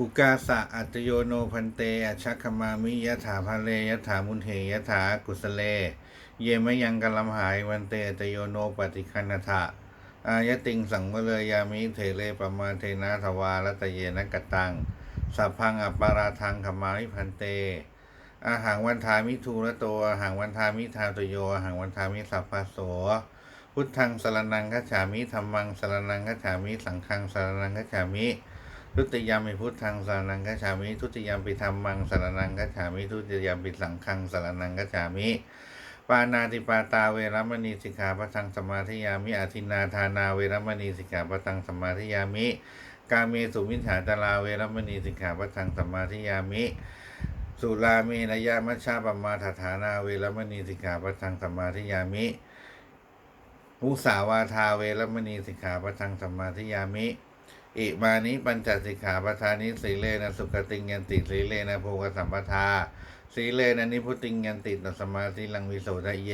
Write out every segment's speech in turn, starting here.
อุกาสะอัตโยโนพันเตอชัคคมามิยะถาภะเลยถามุนเทยถากุสเล เยมะยังกัลมหายวันเตอัตโยโนปฏิคันนทะอายติงสังวเลยามิเทเลปมาเทนะทวารัตเยนกตังสัพพังอัปปาราทังขมาวิพันเต อาหังวันทามิทูระโตอาหังวันทามิทาตโยอาหังวันทามิสัพพะโส พุทธังสรนังคัจฉามิธรรมังสรนังคัจฉามิ สังฆังสรนังคัจฉามิ ทุติยามิพุทธังสารนังคัจฉามิทุติยามปิธรรมังสารนังคัจฉามิทุติยามปิสังฆังสารนังคัจฉามิปานาติปาตาเวรมณีสิกขาปะทังสมาธิยามิอาทินาทานาเวรมณีสิกขาปะทังสมาธิยามิกาเมสุมิจฉาจาราเวรมณีสิกขาปะทังสมาธิยามิ สุราเมรยะมัชฌาปมาทฐานาเวรมณีสิกขาปะทังสมาธิยามิมุสาวาทาเวรมณีสิกขาปะทังสมาธิยามิ อิมานิปัญจสิกขาปทานิสีเลนะสุขติงยันติสีเลนะโภกสัมปทาสีเลนะนิพุติงยันติตสมาธิลังวิโสทะเย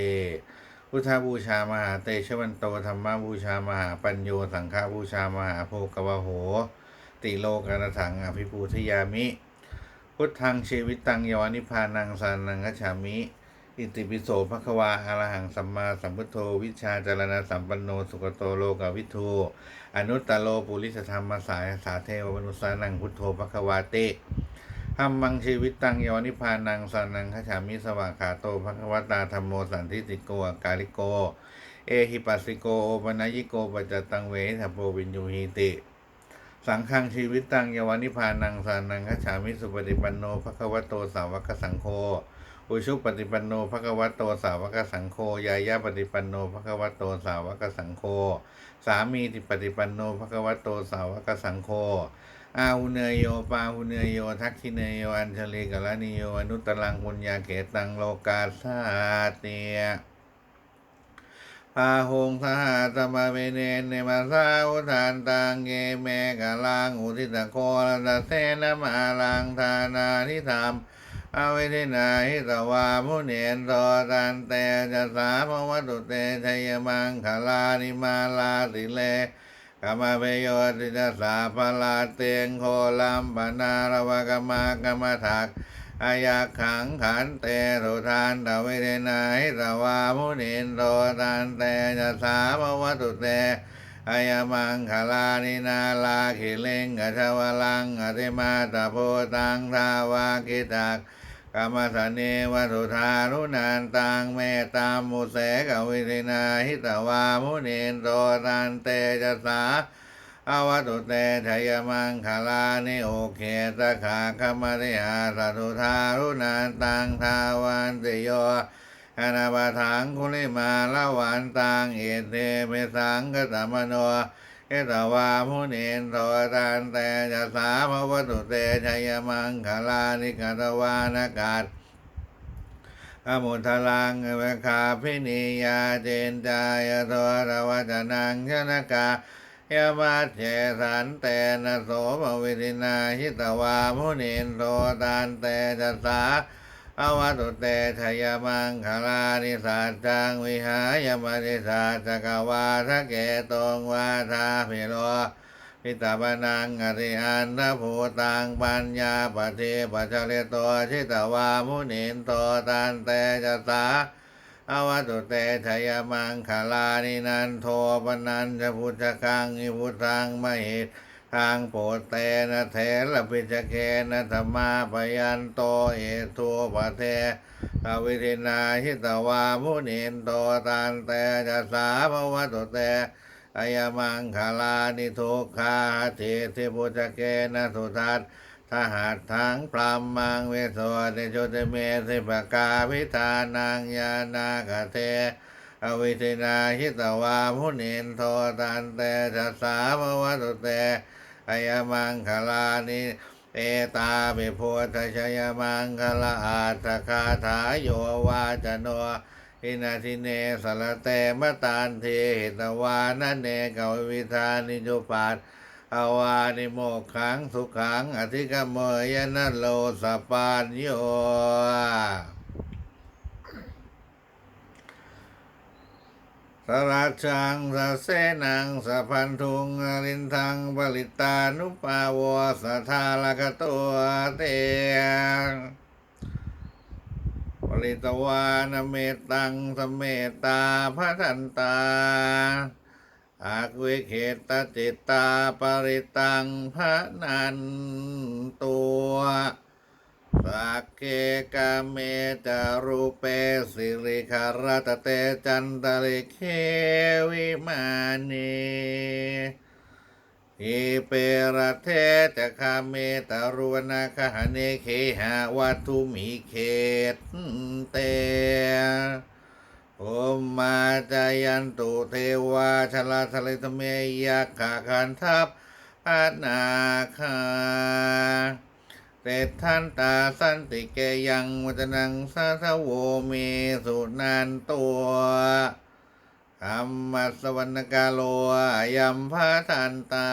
พุทธบูชามหาเตชะวันโตธรรมบูชามหาปัญโยสังฆบูชามหาโภกวะโห ติโลกนถังอภิปูทยามิ พุทธังชีวิตตังยวานิพานังสานังกัจฉามิ อิติปิโสภควาอรหังสัมมาสัมพุทโธวิชาจารณะสัมปันโนสุขโตโลกวิทูอนุตตโลปุริสธรรมสายสาเทวมนุสานังพุทโธภควาเตหัมมังชีวิตตังยวานิพานังสานังขจฉามิสวากขาโตภควตาธรรมโมสันทิติโกกาลิโก เอหิปัสสิโกโอปนัยิโกปัจจตังเวทัพโปวินยูหิติ สังฆังชีวิตตังยวานิพานังสานังขจฉามิสุปฏิปันโนภควโตสาวกสังโฆ อุชุปฏิปันโนภควโตสาวกสังโฆยายาปฏิปันโนภควโตสาวกสังโฆสามีติปฏิปันโนภควโตสาวกสังโฆอาหุเนยโยปาหุเนยโยทักขิเนยโยอัญชลีกลนิโยอนุตตรังปุญญาเกตังโลกาสาเตียพาหงสหสมาเวเนเนมาสาอุทานตังเกเมกะลังอุทิตโคลตเสนมาลังทานานิธรรม อเวทินาหิตวามุเนนโตตันเตจะสาภวตุเตชัยมังคลานิมาลาสิเลกามาเปโยติจะสาพลาเตียงโคลัมปนารวกมากรรมถักอายักขังขันเตสุทานตเวเดนาหิตวามุนินโตตันเตจะสาภวตุเตอายมังคลานินาลาขิเลงกัชวลังอติมาตโพตังทาวากิตัก กรรมสเนวัตุธารุนันตังเมตตามุเสกวิเดนาหิตวามุนินโตตันเตจสาอวตุเตชัยมังคลานิโอเคตขาคมริหาสัตุธารุนันตังทาวันติโยอนาบาทังคุลิมาละวันตังเอเตเมสังกตมโน เอตวามุนินโตตันเตจะสาภวตุเตชัยมังคลานิกตวานากาศอมุทลังเวคาพินิยาเจนจายโทรวัจนังชนกายามาเจสันเตนะโสภวิตินาหิตวามุนินโตตันเตจัสสา อวตุเตชยมังคลานิสัจจังวิหายมนิสัจกวาทะเกตงวาทาพิโรพิตาปนังอริอันทภูตังปัญญาปฏิปัจเลโตชิตวามุนินโตตันเตจัสสาอวตุเตชยมังคลานินันโทปนันจะพุทธังอิพุทธังมหิต ทางโปรดเตนะเทระปิจเคนะธรรมาปยันโตเอตุปะเทอวิธินาหิตวามุนินโตตันเตจัสาภวตุเตอายมังคลานิทุกขาเทติปุจเกนะสุทัตทหัตถังพรามมังเวสเตโชเตเมสิปกาวิธานังยานาคเทอวิธินาหิตวามุนินโทตันเตจัสาภวตุเต ยมังคลานิเอตาปิโพธชยมังคลาอาตคาถาโยวาจโนอินาทิเนสารเตมตานเทหิตวานันเนกววิธานิจุปัตอาวานิโมกขังสุขังอธิกมเมยนโลสปานโย สราชังสะเสนังสะพันธุงอรินทังบลิตานุปาวสทาลกตัวเตปริตวานเมตังสเมตตาพระทันตาอากุเขตจิตตาปริตังพระนันตัว สักเกกาเมจารูเปสิริคารตเตจันตริเควิมานีอิเประเทจะคาเมตารุวนาคหเนเคหาวัตุมิเขตเตโอมมาจายันตุเทวาชลาทะเลทะเมยักขาคันทัพอานาคา เตทันตาสันติเกยังวัจนังสาทโวเมสุนันตัวอัมมัสวรรกาโลอายัมพาทันตา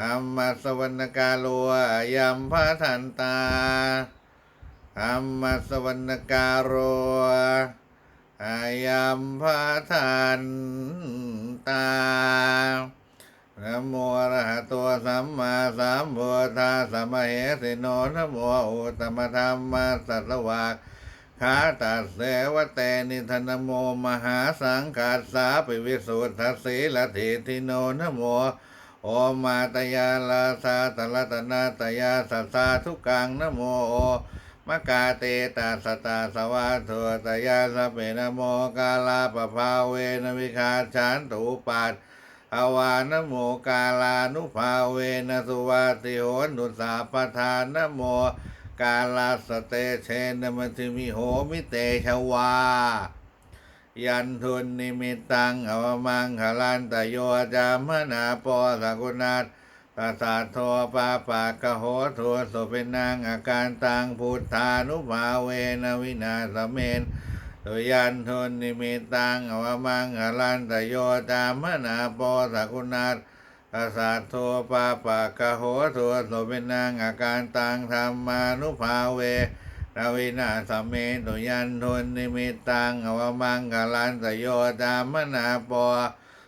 อัมมัสวรรกาโลอายัมพาทันตาอัมมัสวรรกาโรอายัมพะทันตา นะโมอรหะโตสัมมาสัมพุทธัสสะมะเหสิโนนะโมอุตมะธรรมาสัตวาขาตัสเสวะเตนิธนโมมหาสังกัสสาปิวิสุทธสีละเทธิโนนะโมโอมาตยาลาสาตละตนาตยาสัสสาทุกังนะโมมกาเตตาสตาสวาโทตยาสเปนโมกาลาปภาเวนวิคาชันตุปัต อวานโมกาลานุภาเวนสุวาติโหนุสาปทานนโมกาลาสเตเชนมัติมิโหมิเตชวา ยันทุนนิมิตังอวมังคลันตโยจามนาปอสกุณาตตาสาโทปาปากะโหโทสุเป็นนางอาการตังพุทธานุภาเวนวินาสเมน ตุยันทุนนิมิตังอวมังอลันตโยตามนาปอสกุณาตตาสาโทปาปากะโหโทสุเป็นนางอาการตังธรรมานุภาเวนวินาสเมตุยันทุนนิมิตังอวมังอลันตโยตามนาปอ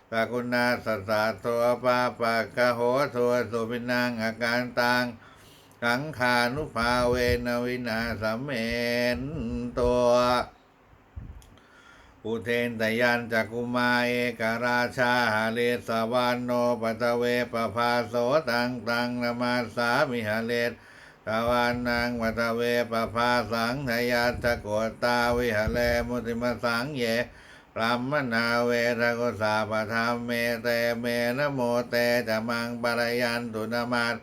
ปากุณาสัสสะโทปาปากะโหโทสุปินังอาการตังขังขานุภาเวนวินาสมเมนตัว อุเทนตยันจักุมาเอกราชาหาเลสวานโนปัตเวปภาโสตังตังนามาสามิหาเลสตวานังวัตเวปภาสังทยัตถโกตาวิหาเลมุติมสังเยพรหมนาเวทกุสาปธรรมเมเตเมนะโมเตจะมังปรยันตุนามาต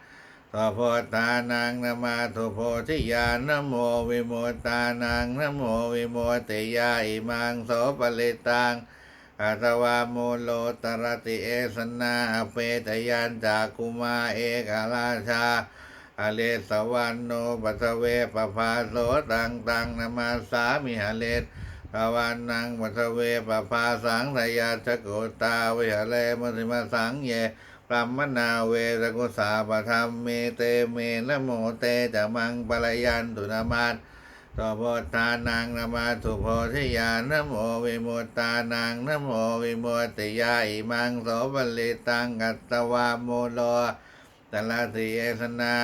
สโพธานังนมาทุโพธิญาณโมวิโมตานังนโมวิโมติยาอิมังโสปลิตังอัตวาโมโลตรติเอสนาอเปตยันจากุมาเอการาชาอเลสวันโนปัสเวปภาโสตังตังนมาสามิหาเลสภาวันนังวัทเวปภาสังทยาชโกตาวิหเลมติมาสังเย พรหมมนาเวรกุสาปธรรมเมเตเมนโมเตจะมังปรยันตุนามาตตโพธานังนามาทุโพธิยานโมวิมุตตานังนโมวิมุตติยาอิมังโสปลิตังกัตตวาโมโลตลาติเอสนา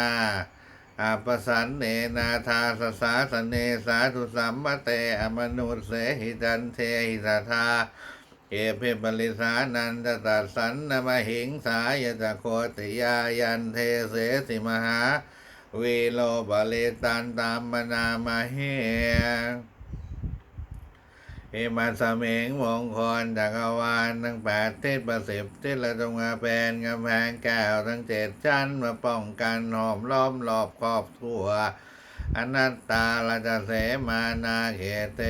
อาปสันเนนาทาสสาสเนสาธุสัมมเตอมนุเสหิจันเทหิสาธา เอเพปริสานันตตัสสันนมหิงสายตะโคติยายันเทเสสิมหาวีโลบาเลตันตามมนามาเฮเอมาสเมงมงคลจักรวาลทั้งแปดทิศประสิบทิศละจงมาเป็นกำแพงแก้วทั้งเจ็ดชั้นมาป้องกันหอมล้อมรอบครอบทั่วอนัตตาลาจะเสมานาเขเต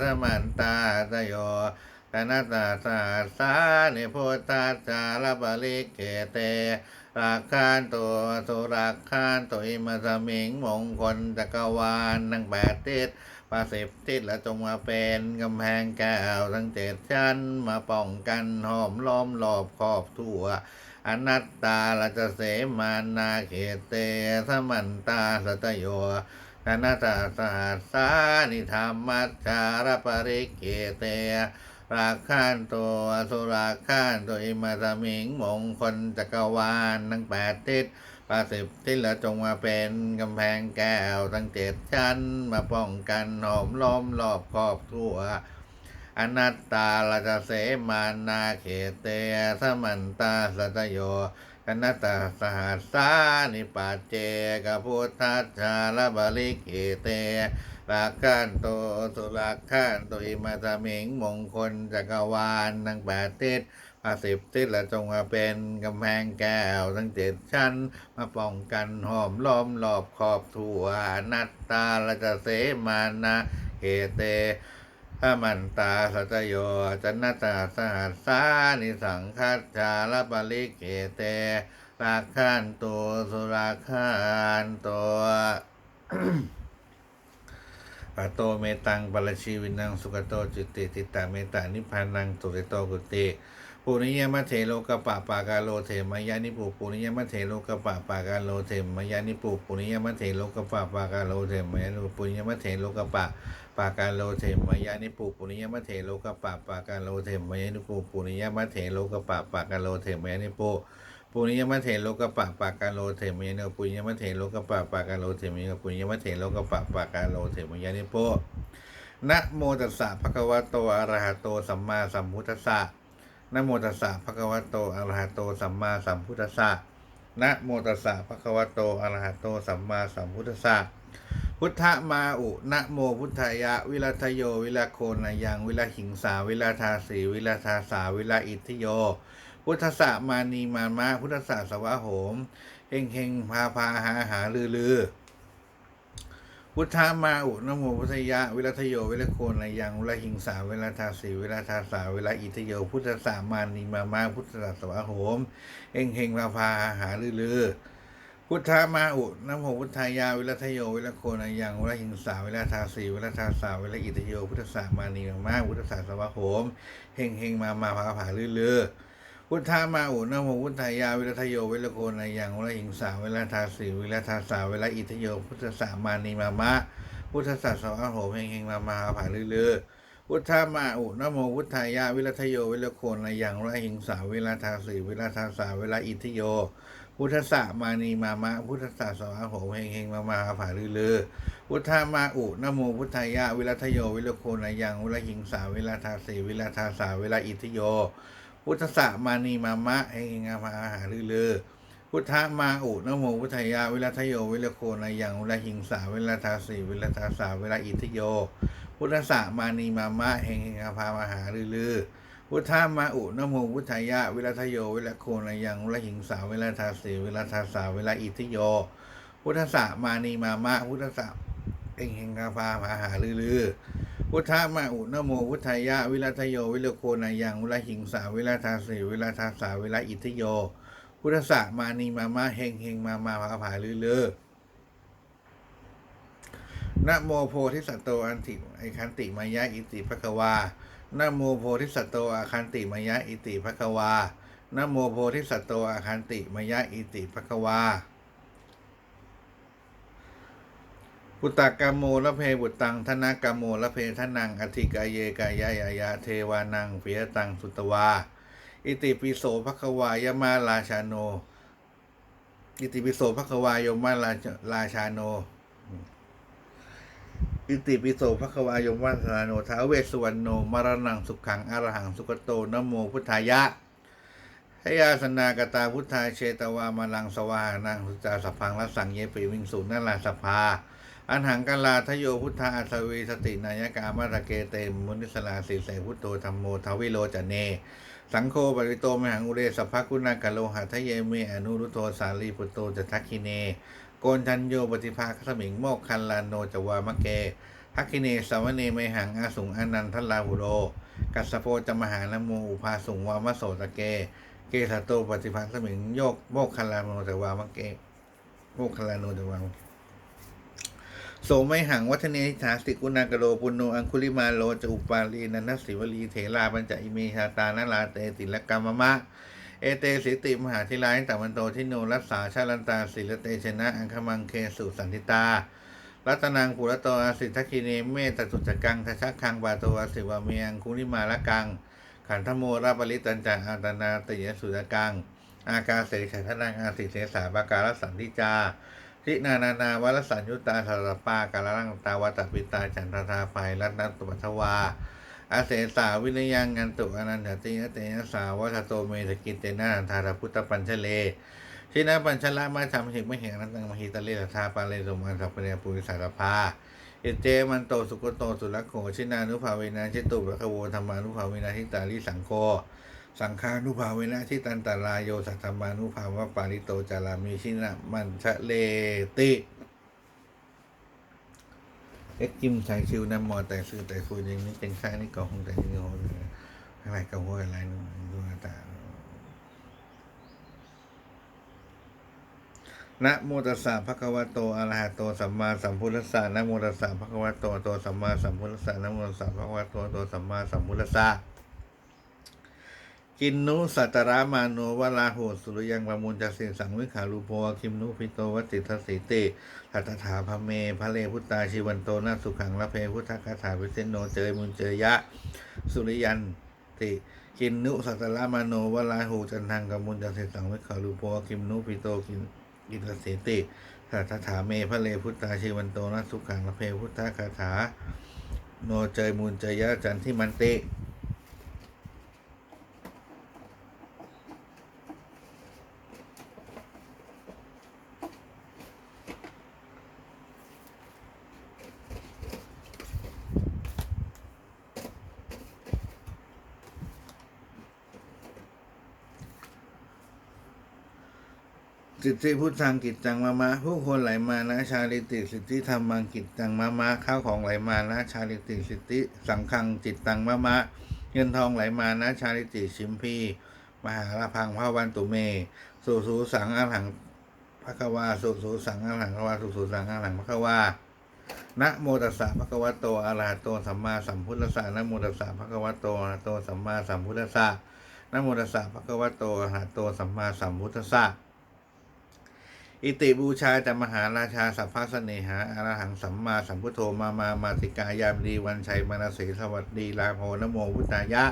ระมันตาตโย ตนัตตาสาสานิพุทธาจารปริเกเตรักขานตัวสุรักขานตัวอิมาสมิงมงคลจักรวาลทั้งแปดทิศประสิบทิศและจงมาเป็นกำแพงแก้วทั้งเจ็ดชั้นมาป้องกันหอมล้อมรอบครอบทั่วอนัตตาลาจะเสมานาเขเตสมันตาสัตโยอนัตตาสหัสสานิธรรมัจจารปริเกเต ราคานโตอสุราคานโตอิมาตามิงมงคลจักรวาลทั้งแปดทิศปาสิบทิศละจงมาเป็นกำแพงแก้วทั้งเจ็ดชั้น มาป้องกันหอมล้อมรอบครอบทั่วอนัตตาลาจเสมานาเขเตสมันตาสัตโยกนัตตาสหัสานิปัจเจกพุทธชาลบาลิกเอ เตราคันโตสุราคันโตอิมาตามิงมงคลจักรวาลทั้งแปดทิศภาสิบทิศและจงมาเป็นกำแพงแก้วทั้งเจ็ดชั้น มาป้องกันห้อมล้อมรอบขอบทั่วนัตตาลาจะเสมานาเขเตถ้ามันตาสัตโยจันตาสหัสสานิสังคัจจาลปริเกเตราคันตัวสุราคันตัว ปะโตเมตังปรชีวินังสุขโตจิตติติตาเมตานิพานังตุเรโตกุติปุริยมะเทโลกปะปากาโลเทมายานิปุปุริยมะเทโลกปะปากาโลเทมายานิปุปุริยมะเทโลกปะปากาโลเทมายานิปุปุริยมะเทโลกปะปากาโลเทมายานิปุปุริยมะเทโลกปะปากาโลเทมายานิปุปุริยมะเทโลกปะปากาโลเทมายานิปุ ปุริยมะเทโลกปะปากาโลเทมยานิปุริยมะเทโลกปะปากาโลเทมยานิปุริยมะเทโลกปะปากาโลเทมยานิปุนะโมตัสสะภะคะวะโตอะระหะโตสัมมาสัมพุทธัสสะนะโมตัสสะภะคะวะโตอะระหะโตสัมมาสัมพุทธัสสะนะโมตัสสะภะคะวะโตอะระหะโตสัมมาสัมพุทธัสสะพุทธมาอุนะโมพุทธายะ วิรัตโย วิรโคนายัง วิรหิงสา วิรทาสีวิรทาสา วิรอิทธิโย พุทธะมานีมามะพุทธะสวะโหมเฮงเฮงพาพาหาหาลือลือพุทธมาอุนโมพุทธายะวิรัตโยวิรโคนายังวิรหิงสาวิรทาสีเวิรทาสาวิรอิทโยพุทธะมานีมามะพุทธะสวะโหมเฮงเฮงพาพาหาหาลือลือพุทธามาอุนโมพุทธายาวิรัตโย วิรโคนายังวิรหิงสาวิรทาสีเวิรทาสาวิรอิตโย พุทธสามานีมามาพุทธสาสวะโหมเฮงเฮงมามาผาผาลือลือ พุทธามาอุนะโมพุทธายาวิรัตโยวิรโคนายังวิรหิงสาวิรทาสีวิรทาสาวิรอิตโย พุทธสามานีมามาพุทธสาสวะโหมเฮงเฮงมามาผาลือลือพุทธามาอุนะโมพุทธายาวิรัตโยวิรโคนายังวิรหิงสาวิรทาสีวิรทาสาวิรอิตโย พุทธะมานีมามะ พุทธะสวะโหเฮงเฮงมามาผาลือลือพุทธามาอุนะโมพุทธายะวิรัตโยวิรโคนายังวิรหิงสาวิรทาสีวิรทาสาวิรอิทโย พุทธะมานีมามะเฮงเฮงมามาหาลือลือพุทธามาอุนโมพุทธยายะวิรัตโย เวิรโคนายังเวิรหิงสาวิรทาสีเวิรทาสาวิรอิทโย พุทธะมานีมามะเฮงเฮงพามาหาลือลือพุทธามาอุนโมพุทธายะวิรัตโย เวิรโคนายังเวิรหิงสาวิรทาสีเวิรทาสาวิรอิทโย พุทธะมานีมามะ พุทธะเองเฮงกาพามาหาลือลือ พุทธามาอุนโมพุทธายะ วิรัตโย วิรโคนายังวิรหิงสา วิรทาสีวิรทาสาวิรอิทโย พุทธะมานีมามะเฮงเฮงมามาพาผาลือลือนะโมโพธิสัตโตอันติไอคันติมายะอิติภควานะโมโพธิสัตโตอาคันติมายะอิติภควานะโมโพธิสัตโตอาคันติมายะอิติภควา ปุตตะกามโมละเพบุตตังธนากามโมละเพทนังอธิกายเยกายายายาเทวานังเปียตังสุตวา อิติปิโสภควายมาราชาโน อิติปิโสภควายมาราชราชาโน อิติปิโสภควายมวัสนาโนท้าเวสวรรณโนมรณังสุขังอรหังสุกโตนโมพุทธายะหยาสนากตาพุทธาเชตวามาลังสวานังสุจาสพังรัสสังเยปิวิงสุนัลลาสภา อันหังกัลลาทโยพุทธาอัสวีสตินายกามาตะเกเตมมุนิสลาสีเสพุทโตธรรมโมทวิโลจเน สังโฆปริโตมหังอุเรสภกุณากะโลหะทะเยเมอนุรุโตสาลีปุตโตจทักคิเน โกนทันโยปฏิภาคสมิงโมกคันลานโนจวามะเกทักคิเนสาวเนไมหังอาสุงอนันทลาหุโร กัสโปจมหานโมอุภาสุงวามะโสตะเก เกสะโตปฏิภาคสมิงโยกโมกคันลานโนจวามะเกโมกคันลานโนจวามะ โสมไมหังวัฒเนธิฐาสิกุณากโลปุณโนอังคุลิมาโลจะอุปาลีนันทสิวลีเถราปัญจอิเมชาตานาลาเตติลกรรมมะเอเตสิติมหาธิลายตะวันโตทิโนรัสสาชาลันตาศิลเตชนะ อังคมังเคสุสันติตา รัตนังปุรโตอาสิทธคิเนเมตตุจกังทชักคังบาโตอาสิวเมียงคุนิมาละกัง ขันธโมราปริตันจาอาตนาติยสุตกัง อากาเสขันธนังอาสิเสสาบาการสันติจา ทินานานาวรสัญยุตาสารปากาลรังตาวัตปิตาจันทธาไฟรัตนตุปัทวาอาเสสาวินยังงันตุอนันตติยเตนะสาวัฏโตเมตกินเตนะนันทารพุทธปัญชเลชินาปัญชละมาทำหิกไม่เห็นนันตังมหิตะเลสทาปาเลสมันสัพเพเนปุริสารพาเอเจมันโตสุกโตสุรโขชินานุภาเวนะชิตุระคโวธรรมานุภาเวนะทิตาลิสังโฆ สังฆานุภาเวนะทิตันตารายโยสัทธรรมานุภาวะปาริโตจารามีชินะมันชะเลติเอ็กจิมใส่ชิวน้ำมอแต่ซื้อแต่ฟูยิงนี่เจงใช่นี่ก็คงแต่ยิงโหอะไรก็หัวอะไรนู่นดูหน้าตานะโมตัสสะภะคะวะโตอะระหะโตสัมมาสัมพุทธัสสะนะโมตัสสะภะคะวะโตอะระหะโตสัมมาสัมพุทธัสสะนะโมตัสสะภะคะวะโตอะระหะโตสัมมาสัมพุทธัสสะ กินนุสัตรามาโนวราโหสุรยังปะมุญจเสสังวิขารูโพคิมนุพิโตวติทสิติหัตถาพเมพระเลพุตตาชีวันโตนาสุขังละเพพุทธคาถาวิเศโนเจยมุญเจยะ สุริยันติ กินนุสัตรามาโนวราโหจันทังกมุญจเสสังวิขารูโพคิมนุพิโตกินกิตเสติสัทถาเมพระเลพุทธาชีวันโตนะสุขังละเพพุทธคาถาโนเจยมูลเจยะจันทิมันติ สิทธิพุทธังกิจจังมามะผู้คนไหลมานะชาลิติสิทธิธรรมังกิจจังมามะข้าวของไหลมานะชาลิติสิทธิสังขังจิตตังมามะ เงินทองไหลมานะชาลิติชิมพีมหาลพังพระวันตุเมสุสูสังอาหังพระกวาสุสูสังอาหังพระวาสุสูสังอาหังพระกวานะโมตัสสะภะคะวะโตอะระหะโตสัมมาสัมพุทธัสสะนะโมตัสสะภะคะวะโตอะระหะโตสัมมาสัมพุทธัสสะนะโมตัสสะภะคะวะโตอะระหะโตสัมมาสัมพุทธัสสะ อิติบูชาจะมหาราชาสัพพะเสเนหาอรหังสัมมาสัมพุทโธมามามาติกายามดีวันชัยมนเสสวัสดีลาโภนโมพุทธายะ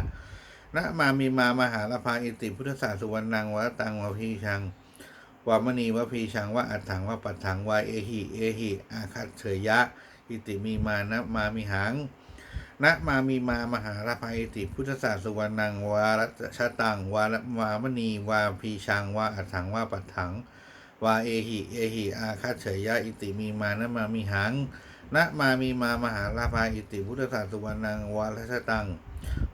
นะมามีมามหาลาภาอิติพุทธศาสุวรรณังวะตังวะพีชังวามณีวะพีชังวะอัฏฐังวะปัฏฐังวะเอหิเอหิอาคัตเฉยยะ อิติมีมานะมามีหังนะมามีมามหาลาภาอิติพุทธศาสุวรรณังวารัชตังวาวามณีวาพีชังวะอัฏฐังวะปัฏฐังว วาเอหิ เอหิ อาคัตเฉยยะ อิติมีมานะมามีหังนะมามีมามหาลาภาอิติพุทธศาสุวรรณังวาลชตัง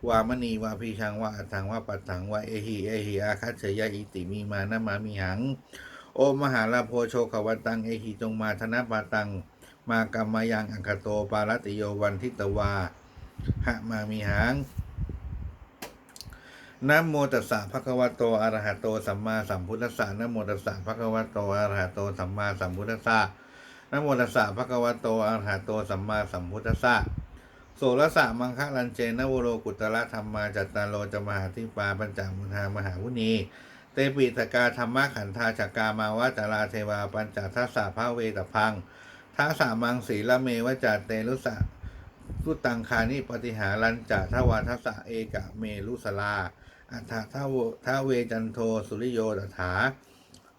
วามณีวาพีชังวาอัฏฐังวาปัฏฐังวาเอหิเอหิอาคัตเฉยยะอิติมีมานะมามีหัง โอมหาลาโพโชขวันตังเอหิจงมาธนปาตัง มากรรมายังอังคโตปารติโยวันทิตวาหะมามีหัง นะโมตัสสะภะคะวะโตอะระหะโตสัมมาสัมพุทธัสสะนะโมตัสสะภะคะวะโตอะระหะโตสัมมาสัมพุทธัสสะนะโมตัสสะภะคะวะโตอะระหะโตสัมมาสัมพุทธัสสะโสรสะมังคะลันเจนะวโรกุตระธรรมาจัตตาโลจมหาทิปาปัญจมุทามหาวุนีเตปิตกาธรรมะขันธาจักกามาวาจาราเทวาปัญจทัสสะพระเวตพังทัสสะมังสีละเมวจัตเตลุสะทุตังคานิปฏิหารันจะทวาทัสสะเอกะเมลุสลา อัฏฐทาวทาเวจันโทสุริโยตถา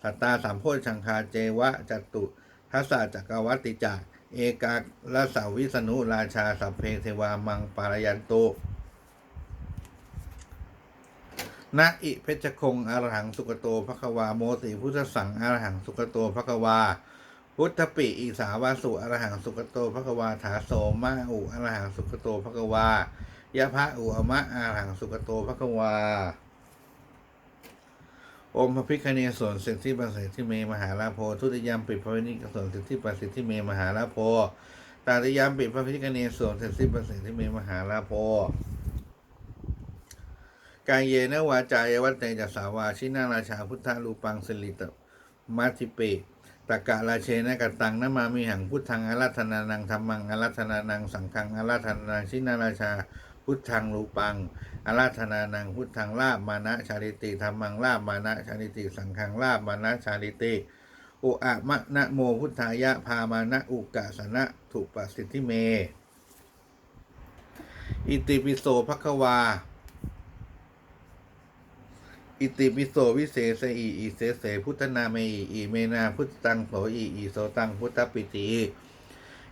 สัตตาสามโพชังคาเจวะจตุทัสสะจักรวัติจักเอกาละสาวิสนุราชาสัพเพเทวามังปารยันโตนะอิเพชฌคงอรหังสุกโตภควาโมติพุทธสังอรหังสุกโตภควา พุทธปิอิสาวาสุอรหังสุกโตภควาถาโสมาอุอรหังสุกโตภควา ยะพระอุอมะอาหังสุกโตภควา อมพระพิคเนศวนเสร็จที่ประเสริฐที่เมมหาลาโพทุติยามปิดพระวินิกสวนเสร็จที่ประสิทธิเมมหาลาโพตาติยามปิดพระพิคเนศวนเสร็จที่ประเสริฐที่เมมหาลาโพกายเยนวาจายวัตเตจัสาวาชินาราชาพุทธาลูปังสิริตมัติเปตกะราเชนะกตังนมามีหังพุทธังอารัธนานังธรรมังอารัธนานังสังฆังอารัธนานังชินาราชา พุทธังรูปังอาราธนานังพุทธังลาบมานะชาลิติธรรมังลาบมานะชาลิติ สังฆังลาบมานะชาลิติโออะมะนะโมพุทธายะพามานะอุกะสนะถุปสิทธิเม อิติปิโสภควา อิติปิโสวิเศษอีอิเสเสพุทธนาเมอีอีเมนาพุทธังโสอีอีโสตังพุทธปิติ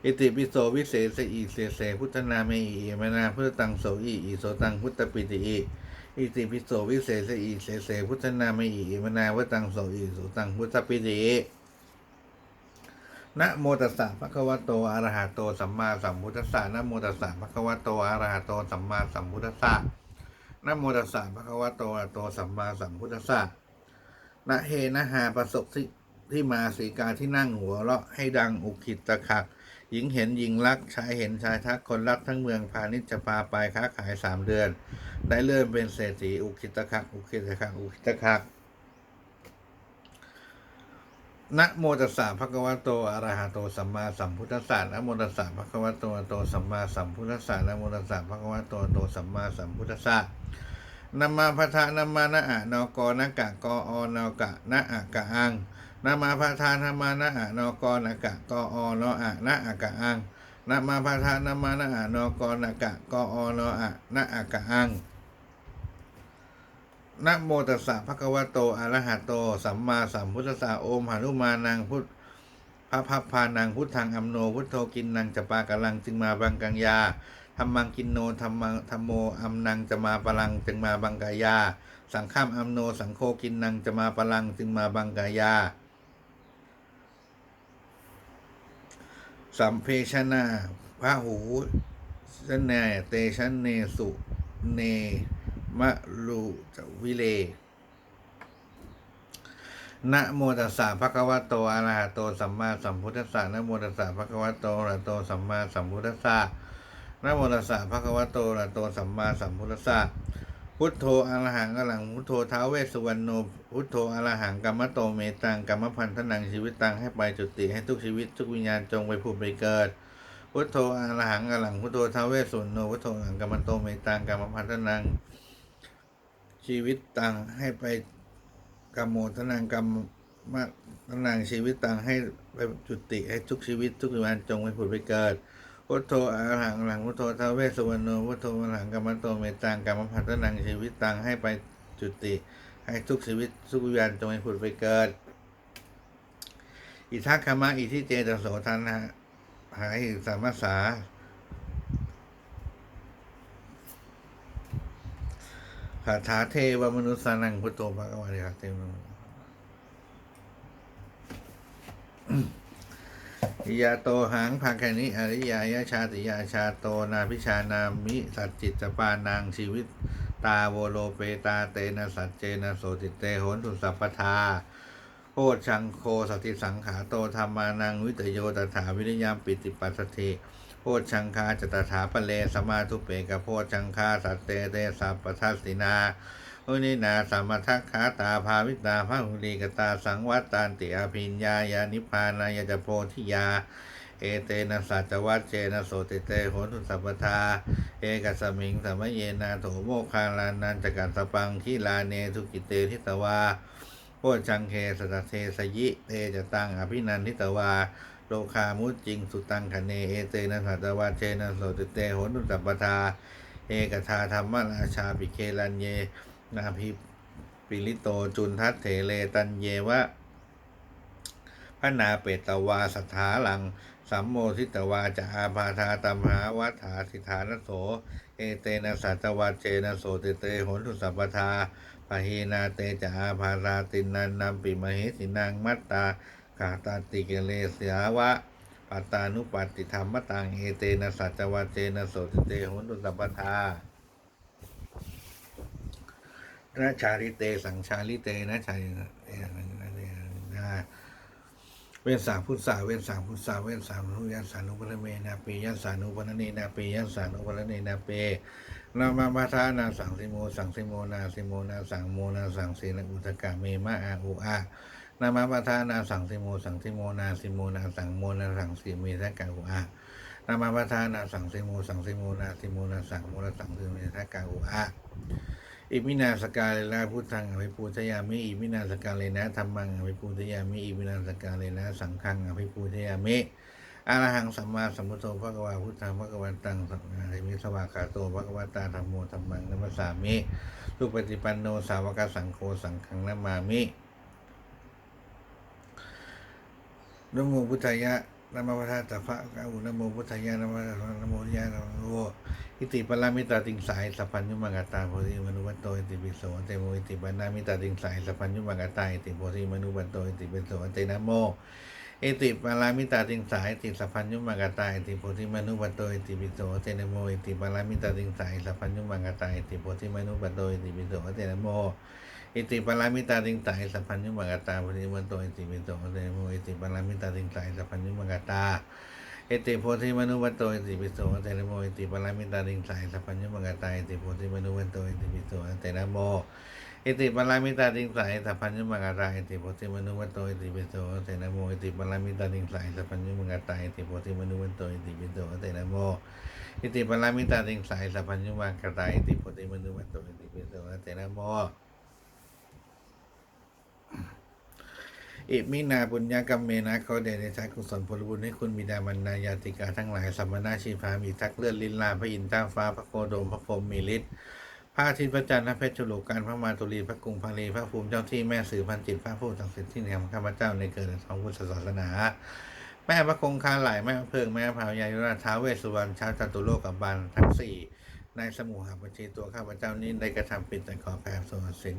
อิติปิโสวิเศษอีเสเสพุทธนาเมอีอีเมนาพุทธังโสอีอีโสตังพุทธปิติอิติปิโสวิเศษอีเสเสพุทธนาเมอีอีเมนาพุทธังโสอีโสตังพุทธปิตินะโมตัสสะภะคะวะโตอะระหะโตสัมมาสัมพุทธัสสะนะโมตัสสะภะคะวะโตอะระหะโตสัมมาสัมพุทธัสสะนะโมตัสสะภะคะวะโตอะระหะโตสัมมาสัมพุทธัสสะนะเฮนะหาประสบที่ที่มาสีกาที่นั่งหัวเราะให้ดังอุกิตตะขัก หญิงเห็นหญิงรัก ชายเห็นชายทัก คนรักทั้งเมืองพาณิชย์จะพาไปค้าขายสามเดือน ได้เลื่อนเป็นเศรษฐีอุคิตคัก อุคิตคัก อุคิตคักนะโมตัสสะภะคะวะโตอะระหะโตสัมมาสัมพุทธัสสะนะโมตัสสะภะคะวะโตอะระหะโตสัมมาสัมพุทธัสสะนะโมตัสสะภะคะวะโตอะระหะโตสัมมาสัมพุทธัสสะนามาพะทะนามานะอะนอกอนะกะกออนอกะนะอะกะอัง นามาพาทานามานะอะนอกอนะกะกออนออะนะอะกะอังนามาพาทานามานะอะนอกอนะกะกออนออะนะอะกะอังนะโมตัสสะภะคะวะโตอะระหะโต สัมมาสัมพุทธัสสะโอมหานุมานังพุทธพระพัพพานังพุทธังอัมโนพุทโธกินนังจะปากะลังจึงมาบังกังยาธรรมังกินโนธรรมังธรรมโมอัมนังจะมาปลังจึงมาบังกายา สังฆามอัมโนสังโฆกินนังจะมาปลังจึงมาบังกายา สัมเพชนาพระหูชนเตชันเนสุเนมะลูจวิเลนะโมตัสสะภะคะวะโตอะระหะโตสัมมาสัมพุทธัสสะนะโมตัสสะภะคะวะโตอะระหะโตสัมมาสัมพุทธัสสะนะโมตัสสะภะคะวะโตอะระหะโตสัมมาสัมพุทธัสสะ พุทโธอะระหังกลังพุทโธท้าเวสวรรณโนพุทโธอะระหังกัมมโตเมตังกัมมพันธนังชีวิตตังให้ไปจุติให้ทุกชีวิตทุกวิญญาณจงไปผุดไปเกิด พุทโธอะระหังกลังพุทโธท้าเวสสุวรรณโนพุทโธอรหังกัมมโตเมตังกัมมพันธนังชีวิตตังให้ไปกรรมโมทนังกรรมมาทนังชีวิตตังให้ไปจุติให้ทุกชีวิตทุกวันจงไปผุดไปเกิด พุทโธอาหังหลังพุทโธทาวเวสุวรรณพุทโธอรหังกัมมันโตเมตังกรรมพันธนังชีวิตตังให้ไปจุติ ให้ทุกชีวิตทุกวิญญาณจงไปผุดไปเกิด อิทักขมะอิทิเจตโสทันนะหาหิสามัสสาคาถาเทวมนุษย์สานังพุทโธภะคะวะเดชเทวมนุษย์ อิยาโตหังภาคณิอริยายชาติยาชาโตนาพิชานามิสัจจิตจปานางชีวิตตาโวโลเปตาเตนะสัจเจนะโสติเตโหนตุสัพพทาโพชังโคสติสังขาโตธรรมานังวิตโยตถาวิริยามปิติปัสสติโพชังคาจตถาปะเลสมาทุเปกะโพชังคาสัตเตเตสัพปทัสสินา อุนินาสัมมทัคขาตาภาวิตาภาหุลีกตาสังวัตตานติอภิญญายานิพานายจะโพธิยา เอเตนะสัจวัตเจนะโสติเตโหนตุสัพพทา เอกสมิงสัมมเยนาโถโมคาลานันจกัสปังขีลาเนทุกิเตทิตวาโพชังเคสตเทสยิเตจะตังอภินันทิตวาโลคามุจจิงสุตังคเนเอเตนะสัจวัตเจนะโสติเตโหนตุสัพพทา เอกทาธรรมราชาปิเคลันเย นาภิปิลิโตจุนทัตเถเลตันเยวะพระนาเปตวาสถาลัง สัมโมทิตวาจะอาพาธาตมหาวัฏฐาสิธานโส เอเตนะสัจวัจเจนะโสเตเตหนทุสัพพทาปะเฮนาเตจะอาภาราตินันนัมปิมเหสินังมัตตากาตาติเกเลเสียวะปัตตานุปัตติธรรมตังเอเตนะสัจวัจเจนะโสเตเตหนทุสัพพทา นะชาลิเตสังชาลิเตนะชาลิเตนะเวนสาพุทธาเวนสาพุทธาเวนสามนุยัสสานุปรเมนาปียัสสานุปรเนนาปียัสสานุปรเนนาเปนามามาทานาสังสิโมสังสิโมนาสิโมนาสังโมนาสังสีนอุตกะเมมะอาอุอานามามาทานาสังสิโมสังสิโมนาสิโมนาสังโมนาสังสีเมทะกะอุอานามามาทานาสังสิโมสังสิโมนาสิโมนาสังโมนาสังสีเมทะกะอุอา อิมินาสกาเลนะพุทธังอภิปูชยามิอิมินาสกาเลนะธรรมังอภิปูชยามิอิมินาสกาเลนะสังฆังอภิปูชยามิอรหังสัมมาสัมพุทโธพระกวาพุทธังพระกวันตังสัมมาทิมิสวากาโตพระกวตาธรรมโมธรรมังนัมสสามิสุปฏิปันโนสาวกสังโฆสังฆังนามามินโมพุทธายะ นามาพุวัฏตัพพะอุณโมพุทธญาณวัฏนโมญาณโวอิติปรามิตาติงสายสัพพัญญุมังกตาโพธิมนุปันโตอิติปิโสอเตโมอิติปนามิตาติงสายสัพพัญญุมังกตาอิติโพธิมนุปันโตอิติปิโสอเตนะโมอิติปัลามิตาติงสายติสัพพัญญุมังกตาอิติโพธิมนุปันโตอิติปิโสอเตนะโมอิติปัลามิตาติงสายสัพพัญญุมังกตาอิติโพธิมนุปันโตอิติปิโสอเตนะโม เอติปรามิตาดิงสายสัพพัญญมังกตาเอติโพธิมนุวัตโตเอติปิโสเตนะโมเอติปรามิตาดิงสายสัพพัญญมังกตาเอติโพธิมนุวัตโต เอติปิโสเตนะโมอิมินาบุญญากรรมเมนะเขาเดชะกุศลผลบุญให้คุณบิดามันนายาติกาทั้งหลายสัมมนาชีพามีทักษเลือดลินลาพระอินทร์เจ้าฟ้าพระโคโดมพระพรหมมีฤทธิ์พระอาทิตย์พระจันทร์พระเพชรจุลการพระมาตุลีพระกรุงพาลีพระภูมิเจ้าที่แม่สื่อพันจิตพระผู้ศักดิ์สิทธิ์ที่แห่งข้าพเจ้าในเกิดในทองพุทธศาสนา แม่พระคงคาไหลแม่พระเพิงแม่พระยายุราท้าเวสุวรรณชาวจตุโลกบันทั้งสี่ในสมุหบัญชีตัวข้าพเจ้านี้ได้กระทำผิดแต่ขอแผ่ส่วนสิน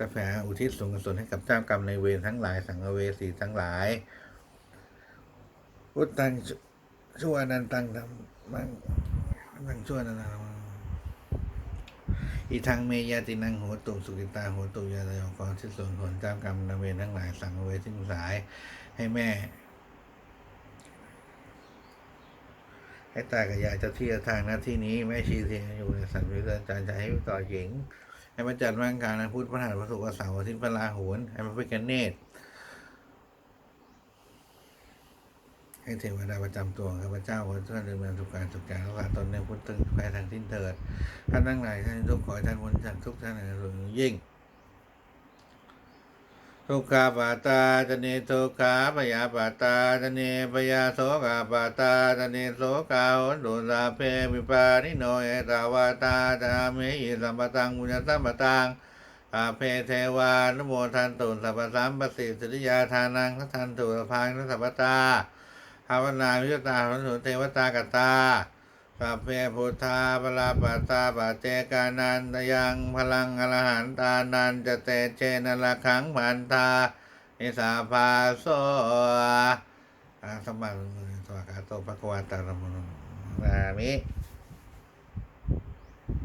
จะแผ่อุทิศส่วนกุศลให้กับเจ้ากรรมในายเวรทั้งหลายสังเวสีทั้งหลายพุทธังชั่วนันตังธรรมังมังชั่วนันตังอีทางเมยาตินังโหตุสุกิตาโหตุยาตยองกรที่ส่วนผลเจ้ากรรมนายเวรทั้งหลายสังเวสีทั้งหลายให้แม่ ให้ตากับยายเจ้าที่ทางหน้าที่นี้แม่ชีเทียนอยู่ในสันวิเศษจารใจให้ต่อหญิง ให้มาจัดร่างการนะพุทธพระหัตถ์พระศุกร์วันเสาร์อาทิตย์พระราหูนให้มาพิกันเนตให้เทวดาประจำตัวข้าพเจ้าขอท่านเดินเมืองสุขการสุขใจรักษาตนในพุทธตึงแพ้ทางทิ้นเถิดท่านทั้งหลายท่านทุกขอท่านวนจันทุกท่านในหลวงยิ่ง ทุกขาปาตาจเนทุกขาปยาปาตาจเนปยาโสกาปาตาจเนโสกาหุนตุสาเพมิปานิโนเอตาวาตาจามิอิสัมปตังมุญญสัมปตังอาเพเทวานโมทันตุสัพพสัมปสิสิริยาทานังทันตุสพังนัสัพพตาภาวนาวิจตาหันตุเทวตากตา สัพเพพุทธาปลาปัตตาปัจเจกานันตยังพลังอรหันตานันจะเตเชนละขังพันธานิสาภาโซอาสมบัติสวากาโตภควาตารมุนามิ